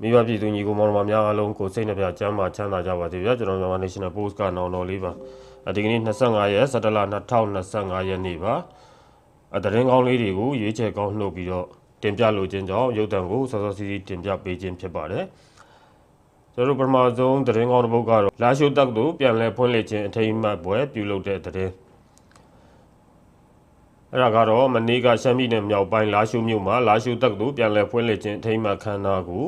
မိဘပြည်သူညီကိုမောင်နှမများအားလုံးကိုစိတ်နှပြကျမ်းမာချမ်းသာကြပါစေဗျာကျွန်တော်မြန်မာ National Post ကနောင်တော်လေးပါအဒီကနေ့25ရက်17လ2025ရက်နေ့ပါအတရင်ကောင်းလေးတွေကိုရွေးချယ်ကောင်းနှုတ်ပြီးတော့တင်ပြလိုခြင်းကြောင့်ရုပ်တံကိုစောစောစီးစီးတင်ပြပေးခြင်းဖြစ်ပါတယ်ကျွန်တော်တို့ပထမဆုံးတရင်ကောင်းတစ်ပုဒ်ကတော့လာရှိုတက်တို့ပြန်လဲဖွင့်လှစ်ခြင်းအထိမ်းအမှတ်ပွဲပြုလုပ်တဲ့တရင်အဲ့ဒါကတော့မနေ့ကရှမ်းပြည်နယ်မြောက်ပိုင်းလာရှိုမြို့မှာလာရှိုတက်တို့ပြန်လဲဖွင့်လှစ်ခြင်းအထိမ်းအမှတ်ခမ်းနားကို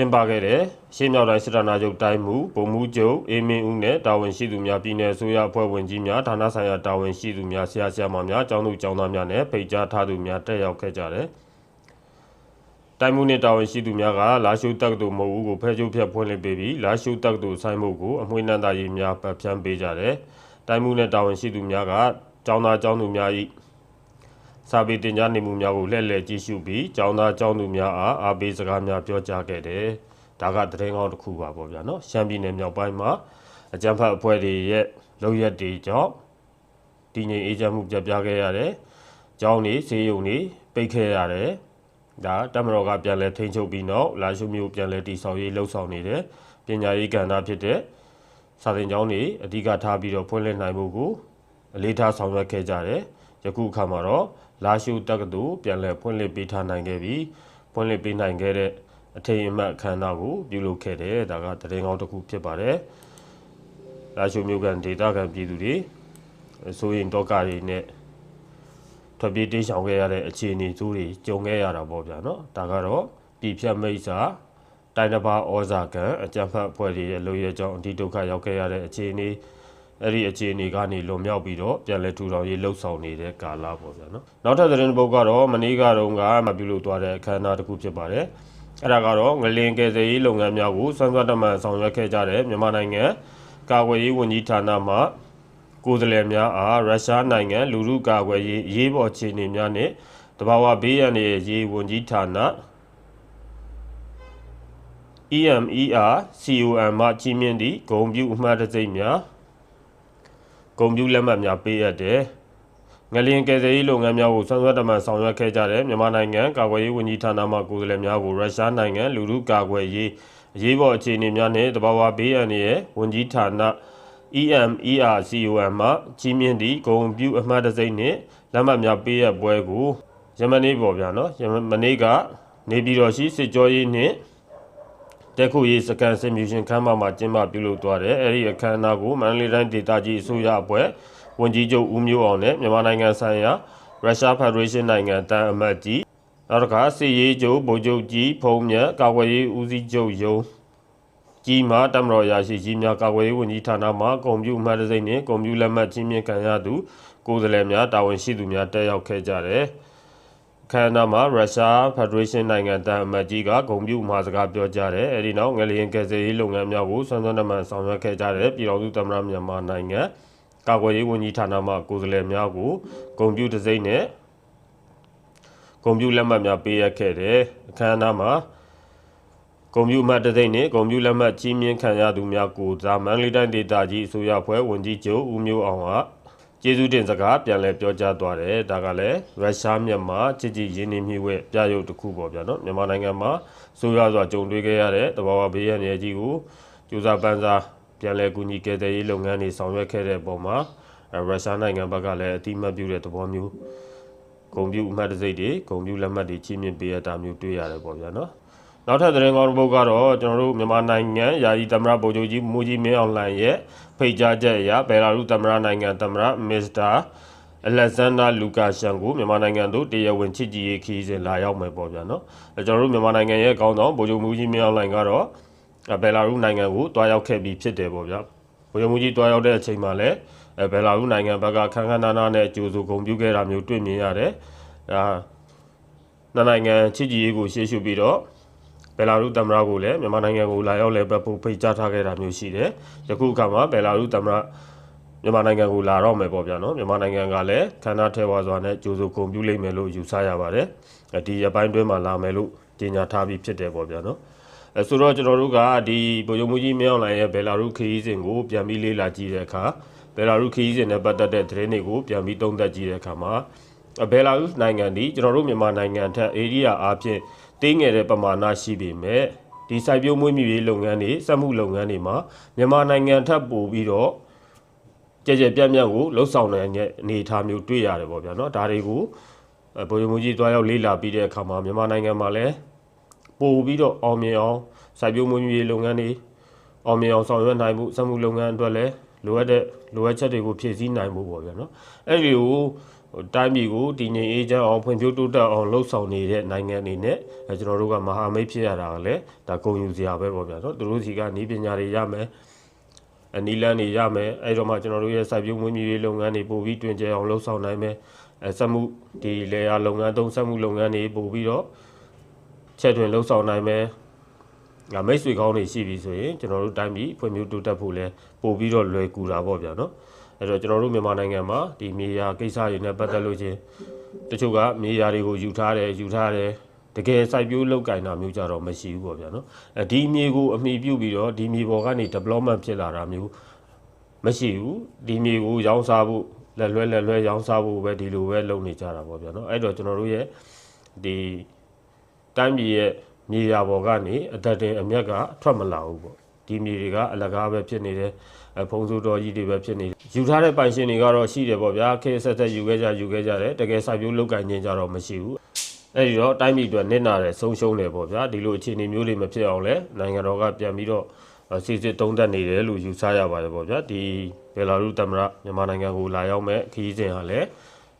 ကျင်းပခဲ့တဲ့ရှေးမြောက်တိုင်းစစ်ဌာနချုပ်တိုင်းမှုဗိုလ်မှူးချုပ်အေမင်းဦးနဲ့တာဝန်ရှိသူများပြည်내အစိုးရအဖွဲ့ဝင်ကြီးများဌာနဆိုင်ရာတာဝန်ရှိသူများဆရာဆရာမများကျောင်းသူကျောင်းသားများနဲ့ဖိတ်ကြားထားသူများတက်ရောက်ခဲ့ကြတယ်။တိုင်းမှုနဲ့တာဝန်ရှိသူများကလာရှုတက်သူမဟုတ်ဘူးကိုဖဲကျုပ်ဖြတ်ဖွင့်လှစ်ပေးပြီးလာရှုတက်သူဆိုင်မှုကိုအမွှေးနှံသားရေးများပတ်ဖြန်းပေးကြတယ်။တိုင်းမှုနဲ့တာဝန်ရှိသူများကကျောင်းသားကျောင်းသူများ၏ စာပေတင် ကြားနေမှုများကိုလှည့်လည်ကြည့်ရှုပြီးကျောင်းသားကျောင်းသူများအားအားပေးစကားများပြောကြားခဲ့တယ်။ဒါကသတင်းကောင်းတစ်ခုပါပေါ့ဗျာနော်။ရှမ်းပြည်နယ်မြောက်ပိုင်းမှာအကြမ်းဖက်အဖွဲ့တွေရဲ့လုံရက်တွေကြောင့်တည်ငြိမ်အေးချမ်းမှုပြတ်ပြားခဲ့ရတယ်။ကျောင်းတွေဈေးရုံတွေပိတ်ခဲ့ရတယ်။ဒါတမတော်ကပြန်လဲထိန်းချုပ်ပြီးနောက်လာရှုမျိုးပြန်လဲတည်ဆောက်ရေးလှုပ်ဆောင်နေတဲ့ပညာရေးကဏ္ဍဖြစ်တဲ့စာသင်ကျောင်းတွေအဓိကထားပြီးတော့ဖွင့်လှစ်နိုင်ဖို့ကိုအလေးထားဆောင်ရွက်ခဲ့ကြတယ်။ယခုအခါမှာတော့ လာရှုတက္ကသိုလ်ပြန်လည်ဖွင့်လှစ်ပေးထားနိုင်ခဲ့ပြီးဖွင့်လှစ်ပေးနိုင်ခဲ့တဲ့အထိမ်းအမှတ်အခမ်းအနားကိုပြုလုပ်ခဲ့တယ်ဒါကတရင်ကောင်းတစ်ခုဖြစ်ပါတယ်လာရှုမြို့ကန်ဒေတာကန်ပြည်သူတွေဆိုရင်တော့ကာတွေနဲ့ထွက်ပြေးတိမ်းရှောင်ခဲ့ရတဲ့အခြေအနေသူတွေကြုံခဲ့ရတာပေါ့ဗျာနော်ဒါကတော့ပြည်ဖြတ်မိတ်စာတိုင်းတစ်ပါးဩဇာကံအကြံဖတ်အဖွဲ့တွေရဲ့လူရဲကြောင့်အဓိဒုက္ခရောက်ခဲ့ရတဲ့အခြေအနေ အဲ့ဒီအခြေအနေကနေလွန်မြောက်ပြီးတော့ပြန်လည်ထူထောင်ရေးလှုပ်ဆောင်နေတဲ့ကာလပေါ့ဗျာနော်နောက်ထပ်သတင်းတစ်ပုဒ်ကတော့မနေ့ကတော့ကမပြုလုပ်သွားတဲ့အခမ်းအနားတစ်ခုဖြစ်ပါတယ်အဲ့ဒါကတော့ငလင်ကယ်ဆယ်ရေးလုပ်ငန်းများကိုစွမ်းစွမ်းတမန်ဆောင်ရွက်ခဲ့ကြတဲ့မြန်မာနိုင်ငံကာကွယ်ရေးဝန်ကြီးဌာနမှကိုယ်စားလှယ်များအားရုရှားနိုင်ငံလူမှုကာကွယ်ရေးအရေးပေါ်အခြေအနေများနဲ့တဘာဝဘေးရန်ရဲ့ရေးဝန်ကြီးဌာန EMER COM မှကြီးမြင့်သည့်ဂုံပြူအမှတ်တစိမ့်များ ဂုံပြူလက်မှတ်များပေးအပ်တယ်ငလျင်ကယ်ဆယ်ရေးလုပ်ငန်းများကိုဆွမ်းဆွတ်တမန်ဆောင်ရွက်ခဲ့ကြတဲ့မြန်မာနိုင်ငံကာကွယ်ရေးဝန်ကြီးဌာနမှကိုယ်စားလှယ်များကိုရုရှားနိုင်ငံလူမှုကာကွယ်ရေးအရေးပေါ်အခြေအနေများနဲ့တဘာဝဘေးအန္တရာယ်ဝန်ကြီးဌာန EMERCOM မှကြီးမြင့်သည့်ဂုံပြူအမှတ်တစိမ့်နှင့်လက်မှတ်များပေးအပ်ပွဲကိုယမနေ့ပေါ်ဗျာနော်ယမနေ့ကနေပြည်တော်ရှိစစ်ကြောရေးနှင့် တက်ခုရေးစကန်စင်မြူရှင်ခမ်းမမှာကျင်းပပြုလုပ်သွားတယ်အဲ့ဒီအခမ်းအနားကိုမန္တလေးတိုင်းဒေသကြီးအစိုးရအဖွဲ့ဝန်ကြီးချုပ်ဦးမျိုးအောင်နဲ့မြန်မာနိုင်ငံဆိုင်ရာရုရှားဖက်ဒရေးရှင်းနိုင်ငံတန်အမတ်ကြီးနောက်တစ်ခါစီရေးချုပ်ဗိုလ်ချုပ်ကြီးဖုံးမြတ်ကာကွယ်ရေးဦးစီးချုပ်ယုံကြီးမှတမတော်ရာရှိကြီးများကာကွယ်ရေးဝန်ကြီးဌာနမှကွန်ပျူအမှတ်တံဆိပ်နှင့်ကွန်ပျူလက်မှတ်ချင်းမြင့်ခံရသူကိုယ်စားလှယ်များတာဝန်ရှိသူများတက်ရောက်ခဲ့ကြတယ် ခန္ဓာမှာရုရှားဖက်ဒရေးရှင်းနိုင်ငံတန်အမတ်ကြီးကဂုံပြူမှာစကားပြောကြားတယ်အဲဒီနောက်ငလျင်ကယ်ဆယ်ရေးလုပ်ငန်းများကိုဆွမ်းဆွမ်းတမန်ဆောင်ရွက်ခဲ့ကြတဲ့ပြည်တော်စုသမ္မတမြန်မာနိုင်ငံကာကွယ်ရေးဝန်ကြီးဌာနမှကိုယ်စားလှယ်များကိုဂုံပြူတစ်စိမ့်နဲ့ဂုံပြူလက်မှတ်များပေးအပ်ခဲ့တယ်အခမ်းအနားမှာဂုံပြူမှတ်တစ်စိမ့်နဲ့ဂုံပြူလက်မှတ်ကြီးမြင့်ခံရသူများကိုဇာမန်လေးတိုင်းဒေသကြီးအစိုးရဖွဲ့ဝန်ကြီးချုပ်ဦးမျိုးအောင်က ကျေးဇူးတင်စကားပြန်လဲပြောကြားသွားတယ်ဒါကလည်းရုရှားမြန်မာချစ်ကြည်ရင်းနှီးမြှုပ်ဝဲပြရုပ်တစ်ခုပေါ့ဗျာနော်မြန်မာနိုင်ငံမှာဆိုးရွားစွာကြုံတွေ့ခဲ့ရတဲ့တဘာဝဘေးရန်ရဲ့ကြီးကိုကျူစာပန်းစားပြန်လဲကူညီကယ်ဆယ်ရေးလုပ်ငန်းတွေဆောင်ရွက်ခဲ့တဲ့ပုံမှာအဲရုရှားနိုင်ငံဘက်ကလည်းအတိမတ်ပြုတဲ့သဘောမျိုးဂုံပြူအမှတ်တစိမ့်တွေဂုံပြူလက်မှတ်တွေချင်းမြင့်ပေးရတာမျိုးတွေ့ရတယ်ပေါ့ဗျာနော် နောက်ထပ်သတင်းကောင်းတစ်ပုဒ်ကတော့ကျွန်တော်တို့မြန်မာနိုင်ငံယာယီသမ္မတဗိုလ်ချုပ်ကြီးမူကြီးမင်းအောင်လှိုင်ရဲ့ဖိတ်ကြားချက်အရဘယ်လာရုသမ္မတနိုင်ငံသမ္မတမစ္စတာအလက်ဇန်ဒါလူကာရှန်ကိုမြန်မာနိုင်ငံသို့တရားဝင်ချစ်ကြည်ရေးခီးစဉ်လာရောက်မယ်ပေါ့ဗျာနော်အဲကျွန်တော်တို့မြန်မာနိုင်ငံရဲ့ကောင်းဆောင်ဗိုလ်ချုပ်မူကြီးမင်းအောင်လှိုင်ကတော့ဘယ်လာရုနိုင်ငံကိုတွားရောက်ခဲ့ပြီးဖြစ်တယ်ပေါ့ဗျာဗိုလ်ချုပ်မူကြီးတွားရောက်တဲ့အချိန်မှာလည်းအဲဘယ်လာရုနိုင်ငံဘက်ကခန်းခန်းနားနားနဲ့ကြိုးစုဂုံပြုခဲ့တာမျိုးတွေ့မြင်ရတယ်ဒါနှစ်နိုင်ငံချစ်ကြည်ရေးကိုရှေ့ရှုပြီးတော့ ဘယ်လာရုသမ္မတကိုလည်းမြန်မာနိုင်ငံကိုလာရောက်လဲပတ်ဖို့ဖိတ်ကြားထားခဲ့တာမျိုးရှိတယ်။ယခုအခါမှာဘယ်လာရုသမ္မတမြန်မာနိုင်ငံကိုလာတော့မယ်ပေါ့ဗျာနော်မြန်မာနိုင်ငံကလည်းခန္ဓာထဲဝါစွာနဲ့ကြိုးစိုးဂုံပြုလိမ့်မယ်လို့ယူဆရပါတယ်။အဲဒီရပိုင်းတွင်းမှာလာမယ်လို့ကြေညာထားပြီးဖြစ်တယ်ပေါ့ဗျာနော်။အဲဆိုတော့ကျွန်တော်တို့ကဒီဗိုလ်ချုပ်မှုကြီးမင်းအောင်လှိုင်ရဲ့ဘယ်လာရုခရီးစဉ်ကိုပြန်ပြီးလေ့လာကြည့်တဲ့အခါဘယ်လာရုခရီးစဉ်နဲ့ပတ်သက်တဲ့သတင်းတွေကိုပြန်ပြီးသုံးသပ်ကြည့်တဲ့အခါမှာဘယ်လာရုစ်နိုင်ငံဒီကျွန်တော်တို့မြန်မာနိုင်ငံထက်အေရီးယာအားဖြင့် တင်းငယ်တဲ့ပမာဏရှိပေမဲ့ဒီစိုက်ပျိုးမွေးမြူရေးလုပ်ငန်းတွေစက်မှုလုပ်ငန်းတွေမှာမြန်မာနိုင်ငံထပ်ပို့ပြီးတော့ကြကြပြန့်ပြန့်ကိုလှုပ်ဆောင်နိုင်တဲ့အနေအထားမျိုးတွေ့ရတယ်ပေါ့ဗျာเนาะဒါတွေကိုအဲဗိုလ်ချုပ်မူကြီးတွားရောက်လေ့လာပြီးတဲ့အခါမှာမြန်မာနိုင်ငံမှာလည်းပို့ပြီးတော့အောင်မြင်အောင်စိုက်ပျိုးမွေးမြူရေးလုပ်ငန်းတွေအောင်မြင်အောင်ဆောင်ရွက်နိုင်မှုစက်မှုလုပ်ငန်းအတွက်လည်းလိုအပ်တဲ့လိုအပ်ချက်တွေကိုဖြည့်ဆည်းနိုင်မှုပေါ့ဗျာเนาะအဲ့ဒီကို ဟို တိုင်းပြည်ကိုတည်ငြိမ်အေးချမ်းအောင်ဖွံ့ဖြိုးတိုးတက်အောင်လှုပ်ဆောင်နေတဲ့နိုင်ငံအနေနဲ့အဲကျွန်တော်တို့ကမဟာမိတ်ဖြစ်ရတာကလည်းဒါဂုဏ်ယူစရာပဲပေါ့ဗျာနော်သူတို့စီကနီးပညာတွေရမယ်အနီလန်းတွေရမယ်အဲတော့မှကျွန်တော်တို့ရဲ့စိုက်ပျိုးမွေးမြူရေးလုပ်ငန်းတွေပို့ပြီးတွင်ကျယ်အောင်လှုပ်ဆောင်နိုင်မယ်အဲစက်မှုဒီလေယာလုပ်ငန်းသုံးစက်မှုလုပ်ငန်းတွေပို့ပြီးတော့ချက်တွင်လှုပ်ဆောင်နိုင်မယ်ငါမိတ်ဆွေကောင်းတွေရှိပြီဆိုရင်ကျွန်တော်တို့တိုင်းပြည်ဖွံ့ဖြိုးတိုးတက်ဖို့လဲပို့ပြီးတော့လွယ်ကူတာပေါ့ဗျာနော် အဲ့တော့ကျွန်တော်တို့မြန်မာနိုင်ငံမှာဒီမြေယာကိစ္စတွေနဲ့ပတ်သက်လို့ချင်းတချို့ကမြေယာတွေကိုယူထားတယ်ယူထားတယ်တကယ်စိုက်ပျိုးလောက်ကင်တာမျိုးကြတော့မရှိဘူးပေါ့ဗျာနော်အဲဒီမြေကိုအမိပြုတ်ပြီးတော့ဒီမြေပေါ်ကနေ development ဖြစ်လာတာမျိုးမရှိဘူးဒီမြေကိုရောင်းစားဖို့လက်လွဲလက်လွဲရောင်းစားဖို့ပဲဒီလိုပဲလုပ်နေကြတာပေါ့ဗျာနော်အဲ့တော့ကျွန်တော်တို့ရဲ့ဒီတိုင်းပြည်ရဲ့မြေယာပေါ်ကနေအသက်တင်အမျက်ကထွက်မလာဘူးပေါ့ဒီမြေတွေကအလကားပဲဖြစ်နေတယ်အ ဖုံးစိုးတော်ကြီးတွေပဲဖြစ်နေတယ်ယူထားတဲ့ပိုင်ရှင်တွေကတော့ရှိတယ်ပေါ့ဗျာခေတ်ဆက်ဆက်ယူခဲ့ကြယူခဲ့ကြတယ်တကယ်စိုက်ပျိုးလုပ်ကင်ခြင်းကြတော့မရှိဘူးအဲ့ဒီတော့တိုင်းပြည်အတွက်နစ်နာတယ်ဆုံးရှုံးတယ်ပေါ့ဗျာဒီလိုအခြေအနေမျိုးတွေမဖြစ်အောင်လဲနိုင်ငံတော်ကပြန်ပြီးတော့စီစစ်တုံးတက်နေတယ်လို့ယူဆရပါတယ်ပေါ့ဗျာဒီဘယ်လာရုသမ္မတမြန်မာနိုင်ငံကိုလာရောက်မဲ့ခရီးစဉ်ဟာလည်း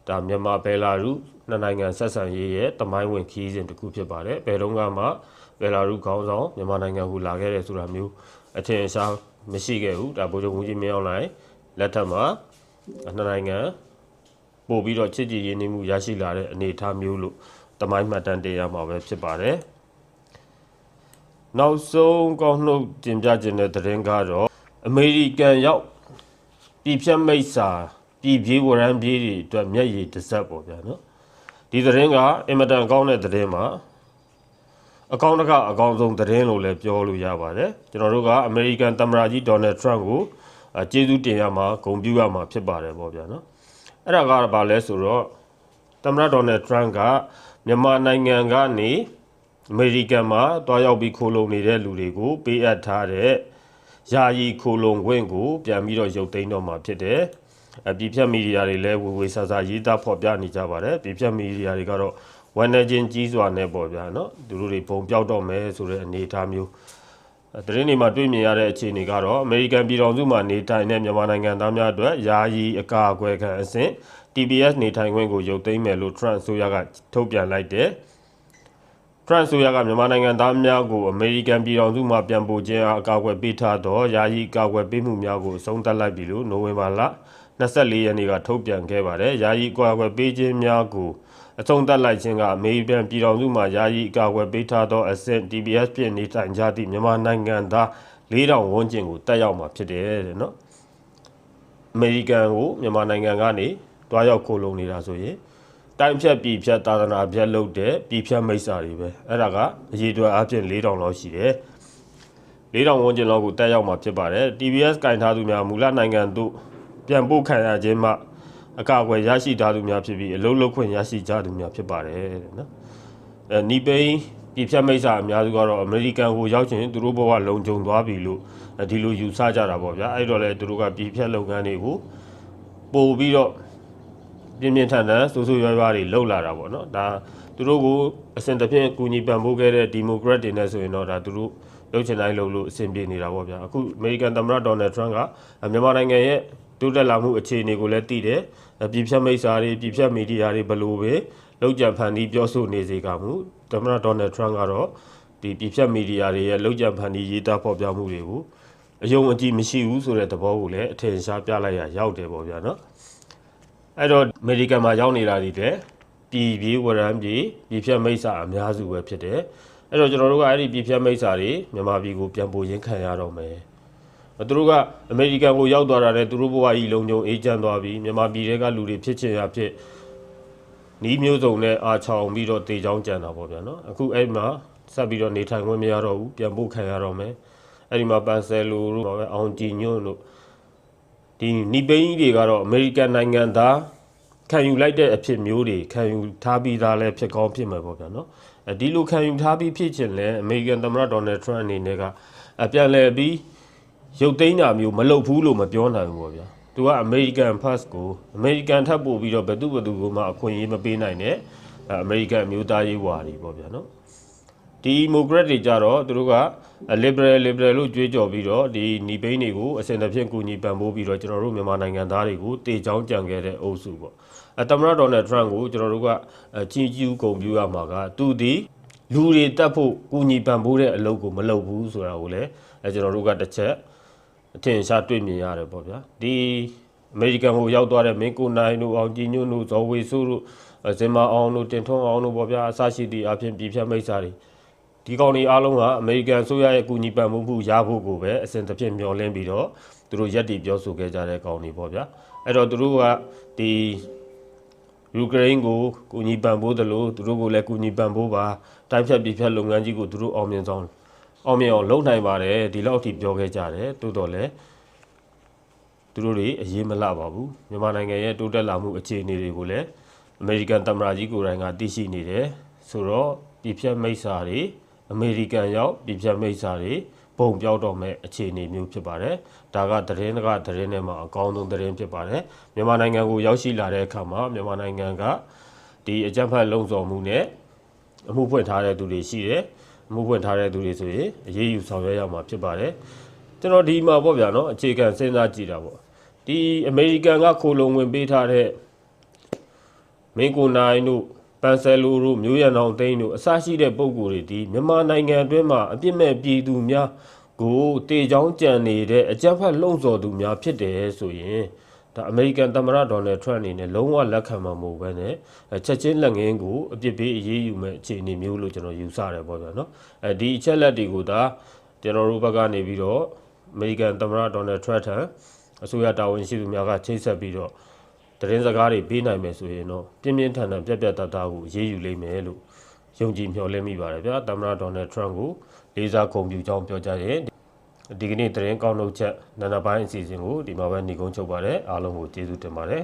ဒါမြန်မာဘယ်လာရုနှစ်နိုင်ငံဆက်ဆံရေးရဲ့တမိုင်းဝင်ခရီးစဉ်တစ်ခုဖြစ်ပါတယ်ဘယ်တော့မှဘယ်လာရုခေါင်းဆောင်မြန်မာနိုင်ငံကိုလာခဲ့တယ်ဆိုတာမျိုးအထင်အရှား မရှိခဲ့ဘူးဒါဗိုလ်ချုပ်မူကြီးမင်းအောင်လှိုင်လက်ထက်မှာနှစ်နိုင်ငံပို့ပြီးတော့ချစ်ကြည်ရင်းနှီးမှုရရှိလာတဲ့အနေအထားမျိုးလို့တမိုင်းမှတ်တမ်းတင်ရမှာပဲဖြစ်ပါတယ်နောက်ဆုံးကောင်းနှုတ်တင်ပြခြင်းတဲ့သတင်းကတော့အမေရိကန်ရောက်ပြည်ဖြတ်မိတ်စာပြည်ပြေးဝရမ်းပြေးတွေအတွက်မျက်ရည်တစ်စက်ပေါ့ဗျာနော်ဒီသတင်းကအင်မတန်ကောင်းတဲ့သတင်းပါ အကောင့်တစ်ခါအကောင့်ဆုံးသတင်းလို့လည်းပြောလို့ရပါတယ်ကျွန်တော်တို့ကအမေရိကန်သမ္မတကြီးဒေါ်နယ်ထရန့်ကိုအကျေးဇူးတင်ရမှာဂုဏ်ပြုရမှာဖြစ်ပါတယ်ပေါ့ဗျာနော်အဲ့ဒါကဘာလဲဆိုတော့သမ္မတဒေါ်နယ်ထရန့်ကမြန်မာနိုင်ငံကနေအမေရိကန်မှာတွားရောက်ပြီးခိုးလုံနေတဲ့လူတွေကိုပေးအပ်ထားတဲ့ယာယီခိုးလုံခွင့်ကို ပြန်ပြီးတော့ရုပ်သိမ်းတော့မှာဖြစ်တယ်အပြည်ဖြတ်မီဒီယာတွေလည်းဝေဝေဆာဆာရေးသားဖော်ပြနေကြပါတယ်ပြည်ဖြတ်မီဒီယာတွေကတော့ ဝမ်းနေခြင်းကြီးစွာနဲ့ပေါ့ဗျာနော်သူတို့တွေပုံပြောက်တော့မယ်ဆိုတဲ့အနေအထားမျိုးတရင်တွေမှာတွေ့မြင်ရတဲ့အခြေအနေကတော့အမေရိကန်ပြည်ထောင်စုမှာနေထိုင်တဲ့မြန်မာနိုင်ငံသားများအတွက်ယာယီအကာအကွယ်ခံအဆင့် TPS နေထိုင်ခွင့်ကိုရုပ်သိမ်းမယ်လို့ Trump ဆိုရကထုတ်ပြန်လိုက်တယ်။ Trump ဆိုရကမြန်မာနိုင်ငံသားများကိုအမေရိကန်ပြည်ထောင်စုမှာပြန်ပို့ခြင်းအကာအကွယ်ပေးထားသောယာယီအကာအကွယ်ပေးမှုများကိုအဆုံးသတ်လိုက်ပြီလို့နိုဝင်ဘာလ24ရက်နေ့ကထုတ်ပြန်ခဲ့ပါတယ်။ယာယီအကာအကွယ်ပေးခြင်းများကို အဆုံးသတ်လိုက်ခြင်းကအမေရိကန်ပြည်ထောင်စုမှယာယီအကာအကွယ်ပေးထားသောအဆင့် TBS ဖြင့်နေထိုင်ကြသည့်မြန်မာနိုင်ငံသား4000ဝန်းကျင်ကိုတက်ရောက်မှာဖြစ်တယ်တဲ့နော်။အမေရိကန်ကိုမြန်မာနိုင်ငံကနေတွားရောက်ခိုးလုံနေတာဆိုရင်တိုင်းဖြတ်ပြည်ဖြတ်သာသနာဖြတ်လုပ်တဲ့ပြည်ဖြတ်မိတ်စာတွေပဲအဲ့ဒါကအရေးအတွက်အပြင်4000လောက်ရှိတယ်4000ဝန်းကျင်လောက်ကိုတက်ရောက်မှာဖြစ်ပါတယ် TBS ကင်ထားသူများမူလနိုင်ငံသို့ပြန်ပို့ခံရခြင်းမှ အကာအကွယ်ရရှိထားသူများဖြစ်ပြီးအလုံးလုံးခွင့်ရရှိကြသူများဖြစ်ပါတယ်တဲ့နော်အဲနီပိန်းပြည်ဖြတ်မိတ်စာအများစုကတော့အမေရိကန်ကိုရောက်ချင်သူတို့ဘဝလုံခြုံသွားပြီလို့ဒီလိုယူဆကြတာပေါ့ဗျာအဲ့တော့လေသူတို့ကပြည်ဖြတ်လုပ်ငန်းတွေကိုပို့ပြီးတော့ပြင်းပြင်းထန်ထန်စိုးစိုးရွားရွားတွေလှုပ်လာတာပေါ့နော်ဒါသူတို့ကိုအစဉ်တစ်ဖြင့်ကူညီပံ့ပိုးခဲ့တဲ့ဒီမိုကရက်တွေနဲ့ဆိုရင်တော့ဒါသူတို့လှုပ်ချင်တိုင်းလှုပ်လို့အဆင်ပြေနေတာပေါ့ဗျာအခုအမေရိကန်သမ္မတဒေါ်နယ်ထရန့်ကမြန်မာနိုင်ငံရဲ့ တိုးတက်လာမှုအခြေအနေကိုလည်းသိတယ်ပြည်ဖြတ်မိတ်စာတွေပြည်ဖြတ်မီဒီယာတွေဘလို့ပဲလောက်ကြံဖန်တီးပြောဆိုနေစေကမူသမ္မတဒေါ်နယ်ထရန့်ကတော့ဒီပြည်ဖြတ်မီဒီယာတွေရဲ့လောက်ကြံဖန်တီးရေးသားဖော်ပြမှုတွေကိုအယုံအကြည်မရှိဘူးဆိုတဲ့သဘောကိုလည်းအထင်ရှားပြလိုက်ရရောက်တယ်ပေါ့ဗျာနော်အဲ့တော့အမေရိကန်မှာရောက်နေတာဒီတဲ့ပြည်ပြည်ဝရမ်းပြည်ပြည်ဖြတ်မိတ်စာအများစုပဲဖြစ်တယ်အဲ့တော့ကျွန်တော်တို့ကအဲ့ဒီပြည်ဖြတ်မိတ်စာတွေမြန်မာပြည်ကိုပြန်ပို့ရင်းခံရတော့မယ် သူတို့ကအမေရိကန်ကိုရောက်သွားတာနဲ့သူတို့ဘဝကြီးလုံခြုံအေးချမ်းသွားပြီမြန်မာပြည်တွေကလူတွေဖြစ်ချင်ရဖြစ်နီးမျိုးစုံနဲ့အာချောင်ပြီးတော့တေချောင်းကြံတာပေါ့ဗျာနော်အခုအဲ့မှာဆက်ပြီးတော့နေထိုင်ခွင့်မရတော့ဘူးပြန်ပို့ခံရတော့မယ်အဲ့ဒီမှာပန်ဆယ်လိုတို့ပဲအောင်ကြည်ညွန့်တို့ဒီနီပိန်းတွေကတော့အမေရိကန်နိုင်ငံသားခံယူလိုက်တဲ့အဖြစ်မျိုးတွေခံယူထားပြီးသားလဲဖြစ်ကောင်းဖြစ်မှာပေါ့ဗျာနော်အဲဒီလိုခံယူထားပြီးဖြစ်ချင်လဲအမေရိကန်သမ္မတဒေါ်နယ်ထရန့်အနေနဲ့ကအပြန်လဲပြီး ရုပ်သိမ်းတာမျိုးမလုပ်ဘူးလို့မပြောနိုင်ဘူးပေါ့ဗျာသူကအမေရိကန် first ကိုအမေရိကန်ထပ်ပို့ပြီးတော့ဘယ်သူဘယ်သူကိုမှအခွင့်အရေးမပေးနိုင်နဲ့အမေရိကန်အမျိုးသားရေးဝါဒီပေါ့ဗျာနော်ဒီမိုကရက်တွေကြတော့သူတို့က liberal liberal လို့ကြွေးကြော်ပြီးတော့ဒီညီပိန်းတွေကိုအစဉ်တစ်ဖြင့်ကူညီပံ့ပိုးပြီးတော့ကျွန်တော်တို့မြန်မာနိုင်ငံသားတွေကိုတေချောင်းကြံခဲ့တဲ့အုပ်စုပေါ့အဲသမ္မတဒေါ်နယ်ထရန့်ကိုကျွန်တော်တို့ကအကြီးကျူးဂုဏ်ပြုရမှာကသူဒီလူတွေတက်ဖို့ကူညီပံ့ပိုးတဲ့အလုပ်ကိုမလုပ်ဘူးဆိုတာကိုလည်းအဲကျွန်တော်တို့ကတစ်ချက် အထင်ရှားတွေ့မြင်ရတယ်ပေါ့ဗျာဒီအမေရိကန်ကိုရောက်သွားတဲ့မင်းကိုနိုင်တို့အောင်ကြည်ညွန့်တို့ဇော်ဝေစုတို့အဲဇင်မာအောင်တို့တင်ထွန်းအောင်တို့ပေါ့ဗျာအစရှိသည့်အပြင်ပြည်ဖြတ်မိတ်ဆာတွေဒီကောင်တွေအားလုံးကအမေရိကန်ဆိုရရဲ့အကူအညီပံ့ပိုးမှုရဖို့ကိုပဲအစဉ်တစ်ဖြင့်မျှော်လင့်ပြီးတော့သူတို့ရက်တီပြောဆိုခဲ့ကြတဲ့ကောင်တွေပေါ့ဗျာအဲ့တော့သူတို့ကဒီယူကရိန်းကိုကူညီပံ့ပိုးတယ်လို့သူတို့ကိုလည်းကူညီပံ့ပိုးပါတိုင်းဖြတ်ပြည်ဖြတ်လုပ်ငန်းကြီးကိုသူတို့အောင်မြင်ဆောင် အောင်မြင်အောင်လုပ်နိုင်ပါတယ်ဒီလောက်အထိပြောခဲ့ကြတယ်တိုးတော်လည်းသူတို့တွေအရေးမလှပါဘူးမြန်မာနိုင်ငံရဲ့တိုးတက်လာမှုအခြေအနေတွေကိုလည်းအမေရိကန်သမ္မတကြီးကိုယ်တိုင်ကသိရှိနေတယ်ဆိုတော့ပြည်ဖြတ်မိတ်ဆာတွေအမေရိကန်ရောက်ပြည်ဖြတ်မိတ်ဆာတွေပုံပြောက်တော့မဲ့အခြေအနေမျိုးဖြစ်ပါတယ်။ဒါကသတင်းကသတင်းထဲမှာအကောင်းဆုံးသတင်းဖြစ်ပါတယ်။မြန်မာနိုင်ငံကိုရောက်ရှိလာတဲ့အခါမှာမြန်မာနိုင်ငံကဒီအကြမ်းဖက်လုံဆောင်မှုနဲ့အမှုဖွင့်ထားတဲ့သူတွေရှိတယ်။အ မှုဖွင့်ထားတဲ့သူတွေဆိုရင်အရေးယူဆောင်ရွက်ရမှာဖြစ်ပါတယ်။ကျွန်တော်ဒီမှာပေါ့ဗျာနော်အခြေခံစဉ်းစားကြည့်တာပေါ့။ဒီအမေရိကန်ကခိုလုံဝင်ပေးထားတဲ့မင်းကိုနိုင်တို့ပန်ဆယ်လိုတို့မျိုးရံအောင်သိန်းတို့အစရှိတဲ့ပုံကိုယ်တွေဒီမြန်မာနိုင်ငံအတွင်းမှာအပြစ်မဲ့ပြည်သူများကိုတေချောင်းကြံနေတဲ့အကြမ်းဖက်လှုံ့ဆော်သူများဖြစ်တယ်ဆိုရင် ဒါအမေရိကန်သမ္မတဒေါ်နယ်ထရန့်အနေနဲ့လုံးဝလက်ခံမှာမဟုတ်ဘဲနဲ့အဲချက်ချင်းလက်ငင်းကိုအပြစ်ပေးအရေးယူမဲ့အခြေအနေမျိုးလို့ကျွန်တော်ယူဆတယ်ပေါ့ဗျာနော်အဲဒီအချက်လက်တွေကိုဒါကျွန်တော်တို့ဘက်ကနေပြီးတော့အမေရိကန်သမ္မတဒေါ်နယ်ထရန့်ထံအစိုးရတာဝန်ရှိသူများကချိတ်ဆက်ပြီးတော့သတင်းစကားတွေပေးနိုင်မယ်ဆိုရင်တော့ပြင်းပြင်းထန်ထန်ပြက်ပြက်သားသားကိုအေးအေးယူလိမ့်မယ်လို့ယုံကြည်မျှော်လင့်မိပါတယ်ဗျာသမ္မတဒေါ်နယ်ထရန့်ကိုလေးစားဂုဏ်ပြုကြောင်းပြောကြားရင် ဒီကနေ့သတင်းကောက်နှုတ်ချက်နာနာပိုင်းအစီအစဉ်ကိုဒီမှာပဲညီကုန်းချုပ်ပါတယ်အားလုံးကိုကျေးဇူးတင်ပါတယ်